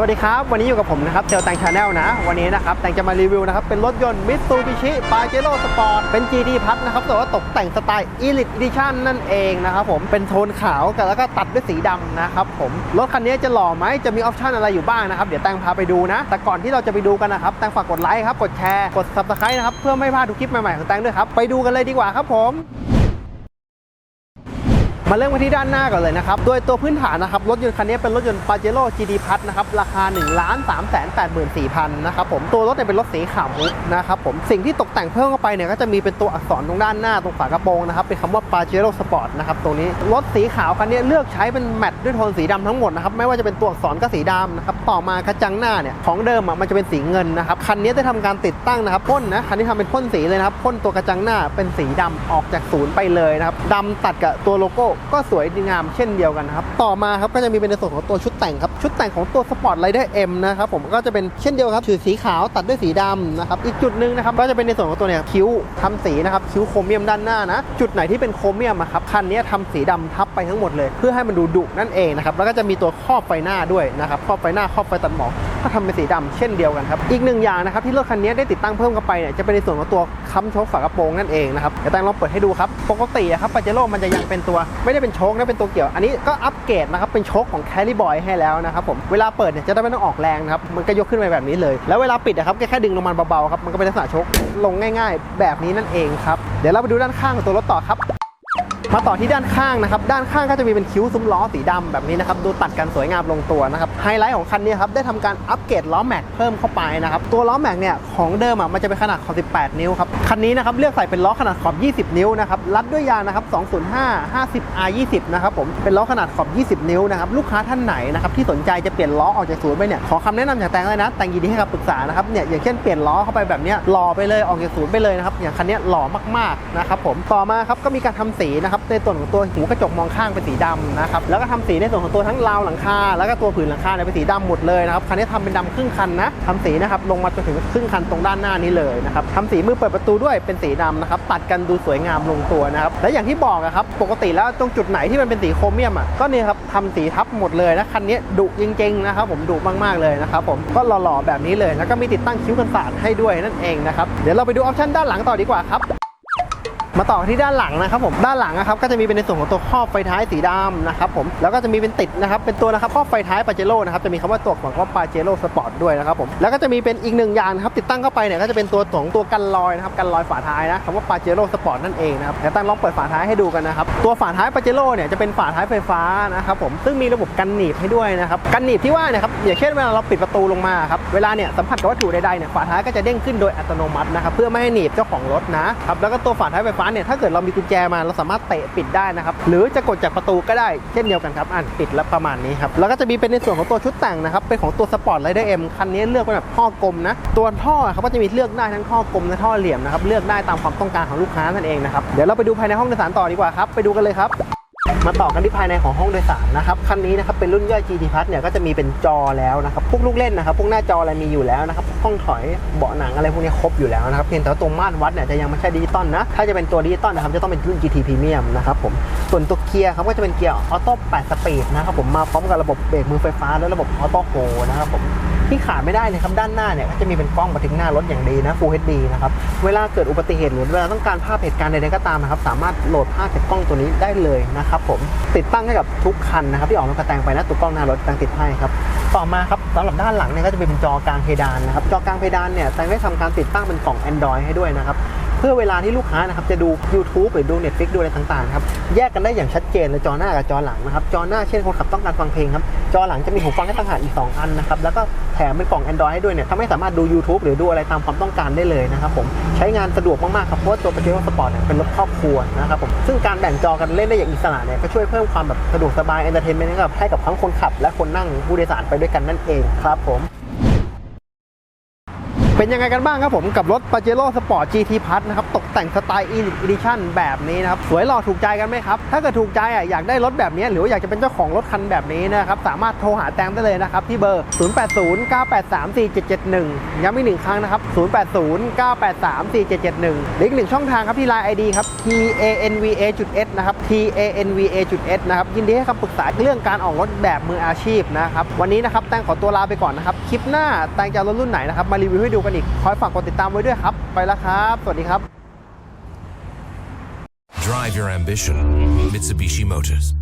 วัสดีครับ วันนี้อยู่กับผมนะครับเซลตังชาแนลนะ วันนี้นะครับแตงจะมารีวิวนะครับ เป็นรถยนต์ Mitsubishi Pajero Sport เป็น GT พัทนะครับแต่ว่าตกแต่งสไตล์ Elite Edition นั่นเองนะครับผมเป็นโทนขาวกันแล้วก็ตัดด้วยสีดำนะครับผมรถคันนี้จะหล่อไหมจะมีออปชันอะไรอยู่บ้างนะครับ เดี๋ยวแตงพาไปดูนะ แต่ก่อนที่เราจะไปดูกันนะครับแตงฝากกดไลค์ครับกดแชร์กด Subscribe นะครับเพื่อไม่พลาดทุกคลิปใหม่ๆของแตงด้วยครับไปดูกันเลยดีกว่าครับผม มาเริ่มกันที่ด้านหน้าก่อนเลยนะครับ โดยตัวพื้นฐานนะครับ รถยนต์คันนี้เป็นรถยนต์ Pajero GT Plus นะครับ ราคา 1 3 8 4 0 0 0นะครับผม ตัวรถเนี่ยเป็นรถสีขาวมุกนะครับผม สิ่งที่ตกแต่งเพิ่มเข้าไปเนี่ยก็จะมีเป็นตัวอักษรตรงด้านหน้าตรงฝากระโปรงนะครับ เป็นคำว่า Pajero Sport นะครับตรงนี้ รถสีขาวคันนี้เลือกใช้เป็นแมตต์ด้วยโทนสีดำทั้งหมดนะครับ ไม่ว่าจะเป็นตัวอักษรก็สีดำนะครับ ต่อมากระจังหน้าเนี่ย ของเดิมอะมันจะเป็นสีเงินนะครับ คันนี้ได้ทำการติดตั้งนะครับพ่นนะคันนี้ทำเป็นพ่นสีเลยนะครับพ่นตัวกระจังหน้าเป็นสีดำออกจากศูนย์ไปเลยนะครับดำตัดกับตัวโลโก้ก็สวยดีงามเช่นเดียวกันครับ ต่อมาครับก็จะมีเป็นในส่วนของตัวชุดแต่งครับ ชุดแต่งของตัว Sport Rider M นะครับผมก็จะเป็นเช่นเดียวครับถือสีขาวตัดด้วยสีดำนะครับอีกจุดหนึ่งนะครับก็จะเป็นในส่วนของตัวเนี่ยคิ้วทำสีนะครับคิ้วโครเมียมด้านหน้านะจุดไหนที่เป็นโครเมียมครับคันนี้ทำสีดำทับไปทั้งหมดเลย เพื่อให้มันดูดุนั่นเองนะครับแล้วก็จะมีตัวครอบไฟหน้าด้วยนะครับครอบไฟหน้าครอบไฟตัดหมอก ก็ทำเป็นสีดำเช่นเดียวกันครับ อีกหนึ่งอย่างนะครับที่รถคันนี้ได้ติดตั้งเพิ่มเข้าไปเนี่ยจะเป็นในส่วนของตัวค้ำโชคฝากระโปรงนั่นเองนะครับเดี๋ยวแตงลองเปิดให้ดูครับ ปกติอะครับปาเจโร่มันจะยังเป็นตัว ไม่ได้เป็นโชคนะเป็นตัวเกี่ยว อันนี้ก็อัปเกรดนะครับเป็นโชคของแคล r บอยให้แล้วนะครับผมเวลาเปิดเนี่ยจะได้ไม่ต้องออกแรงนะครับมันก็ยกขึ้นไปแบบนี้เลย แล้วเวลาปิดนะครับแค่แค่ดึงลงมาเบาๆครับมันก็เป็นลักษณะโชคลงง่าย ๆ แบบนี้นั่นเองครับเดี๋ยวเราไปดูด้านข้างของตัวรถต่อครับ มาต่อที่ด้านข้างนะครับ ด้านข้างก็จะมีเป็นคิ้วซุ้มล้อสีดำแบบนี้นะครับ ดูตัดกันสวยงามลงตัวนะครับ ไฮไลท์ของคันนี้ครับได้ทำการอัปเกรดล้อแม็กเพิ่มเข้าไปนะครับ ตัวล้อแม็กเนี่ยของเดิมอะมันจะเป็นขนาดขอบ 18 นิ้วครับ คันนี้นะครับเลือกใส่เป็นล้อขนาดขอบ 20 นิ้วนะครับ รัดด้วยยางนะครับ 205 50 R 20นะครับผม เป็นล้อขนาดขอบ 20 นิ้วนะครับ ลูกค้าท่านไหนนะครับที่สนใจจะเปลี่ยนล้อออกจากศูนย์ไปเนี่ย ขอคำแนะนำจากแตงเลยนะ แตงยินดีให้คำปรึกษานะครับ เนี่ยอย่างเช่นเปลี่ยนล้อเข้าไปแบบเนี้ยหล่อไปเลยออกจากศูนย์ไปเลยนะครับ อย่างคันนี้หล่อมากๆนะครับผม ต่อมาครับก็มีการทำสีนะครับในส่วนของตัวหูกระจกมองข้างเป็นสีดำนะครับแล้วก็ทำสีในส่วนของตัวทั้งราวหลังคา แล้วก็ตัวผืนหลังคาเนี่ยเป็นสีดำหมดเลยนะครับคันนี้ทำเป็นดำครึ่งคันนะทำสีนะครับลงมาจนถึงครึ่งคันตรงด้านหน้านี้เลยนะครับทำสีมือเปิดประตูด้วยเป็นสีดำนะครับตัดกันดูสวยงามลงตัวนะครับและอย่างที่บอกอะครับปกติแล้วตรงจุดไหนที่มันเป็นสีโครเมียมอะก็เนี่ยครับทำสีทับหมดเลยนะคันนี้ดุจริงๆนะครับผมดุมากๆเลยนะครับผมก็หล่อๆแบบนี้เลย แล้วก็มีติดตั้งคิ้วกันศาสตร์ให้ด้วยนั่นเองนะครับเดี๋ยวเราไปดูออปชั่นด้านหลังต่อดีกว่าครับ มาต่อที่ด้านหลังนะครับผมด้านหลังนะครับก็จะมีเป็นในส่วนของตัวครอบไฟท้ายสีดำนะครับผมแล้วก็จะมีเป็นติดนะครับเป็นตัวนะครับครอบไฟท้ายปาเจโร่นะครับจะมีคำว่าตัวของคำปาเจโร่สปอร์ตด้วยนะครับผมแล้วก็จะมีเป็นอีกหนึ่งอย่างนะครับติดตั้งเข้าไปเนี่ยก็จะเป็นตัวของตัวกันลอยนะครับกันลอยฝาท้ายนะคำว่าปาเจโร่สปอร์ตนั่นเองนะครับเดี๋ยวตั้งลองเปิดฝาท้ายให้ดูกันนะครับตัวฝาท้ายปาเจโร่เนี่ยจะเป็นฝาท้ายไฟฟ้านะครับผมซึ่งมีระบบกันหนีบให้ด้วยนะครับกันหนีบที่ว่าเนี่ยครับอย่างเช่นเวลาเราปิดประตูลงมาครับเวลาเนี่ยสัมผัสกับวัตถุใดๆเนี่ยฝาท้ายก็จะเด้งขึ้นโดยอัตโนมัตินะครับเพื่อไม่ให้หนีบเจ้าของรถนะครับแล้วก็ตัวฝาท้ายไฟฟ้าเนี่ยถ้าเกิดเรามีกุญแจมาเราสามารถเตะปิดได้นะครับหรือจะกดจากประตูก็ได้เช่นเดียวกันครับอ่านปิดแล้วประมาณนี้ครับแล้วก็จะมีเป็นในส่วนของตัวชุดแต่งนะครับเป็นของตัวสปอร์ตไรเดอร์เอ็มคันนี้เลือกเป็นแบบท่อกลมนะตัวท่อครับก็จะมีเลือกได้ทั้งท่อกลมและท่อเหลี่ยมนะครับเลือกได้ตามความต้องการของลูกค้านั่นเองนะครับเดี๋ยวเราไปดูภายในห้องโดยสารต่อดีกว่าครับไปดูกันเลยครับมาต่อกันที่ภายในของห้องโดยสารนะครับคันนี้นะครับเป็นรุ่นย่อย GT Plus เนี่ยก็จะมีเป็นจอแล้วนะครับพวกลูกเล่นนะครับพวกหน้าจออะไรมีอยู่แล้วนะครับห้องถอยเบาะหนังอะไรพวกนี้ครบอยู่แล้วนะครับเพียงแต่ว่าตัวม่านวัดเนี่ยจะยังไม่ใช่ดิจิตอลนะถ้าจะเป็นตัวดิจิตอลนะครับจะต้องเป็นรุ่น GT Premium นะครับผมส่วนตัวเกียร์ครับก็จะเป็นเกียร์ออโต้8สปีดนะครับผมมาพร้อมกับระบบเบรกมือไฟฟ้าและระบบออโต้โฮนะครับผมที่ขาดไม่ได้เลยครับด้านหน้าเนี่ยก็จะมีเป็นกล้องบันทึกหน้ารถอย่างดีนะ Full HD นะครับเวลาเกิดอุบัติเหตุหรือเวลาต้องการภาพเหตุการณ์ใดๆก็ตามนะครับสามารถโหลดภาพจากกล้องตัวนี้ได้เลยนะครับผมติดตั้งให้กับทุกคันนะครับที่ออกรถกระแตงไปนะตัวกล้องหน้ารถตั้งติดให้ครับ ต่อมาครับสำหรับด้านหลังเนี่ยก็จะเป็นจอกลางเพดานนะครับจอกลางเพดานเนี่ยแซงได้ทำการติดตั้งเป็นกล่อง Android ให้ด้วยนะครับ เพื่อเวลาที่ลูกค้านะครับจะดู YouTube หรือดู Netflix ดูอะไรต่างๆครับแยกกันได้อย่างชัดเจนเลยจอหน้ากับจอหลังนะครับจอหน้าเช่นคนขับต้องการฟังเพลงครับจอหลังจะมีหูฟังให้ต่างหากอีก 2 อันนะครับแล้วก็แถมเป็นกล่อง Android ให้ด้วยเนี่ยทำให้สามารถดู YouTube หรือดูอะไรตามความต้องการได้เลยนะครับผมใช้งานสะดวกมากๆครับเพราะว่าตัว Pajero Sport เนี่ยเป็นรถครอบครัวนะครับผมซึ่งการแบ่งจอกันเล่นได้อย่างอิสระเนี่ยก็ช่วยเพิ่มความแบบสะดวกสบาย entertainment ให้กับให้กับทั้งคนขับและคนนั่งผู้โดยสารไปด้วยกันนั่นเองครับผม เป็นยังไงกันบ้างครับผมกับรถ Pajero Sport GT Plus นะครับ ตกแต่งสไตล์ Elite Edition แบบนี้นะครับ สวยหล่อถูกใจกันไหมครับ ถ้าเกิดถูกใจอะอยากได้รถแบบนี้ หรืออยากจะเป็นเจ้าของรถคันแบบนี้นะครับ สามารถโทรหาแตงได้เลยนะครับ ที่เบอร์ 0809834771 ย้ำอีกหนึ่งครั้งนะครับ 0809834771หรืออีกหนึ่งช่องทางครับที่ Line ID ครับ tanva.s นะครับ tanva.s นะครับยินดีให้คำปรึกษาเรื่องการออกรถแบบมืออาชีพนะครับวันนี้นะครับแตงขอตัวลาไปก่อนนะครับคลิปหน้าแตงจะรถรุ่นไหนนะครับมารีวิวให้ดูกันอีก คอยฝากกดติดตามไว้ด้วยครับ ไปแล้วครับ สวัสดีครับ Drive your ambition. Mitsubishi Motors.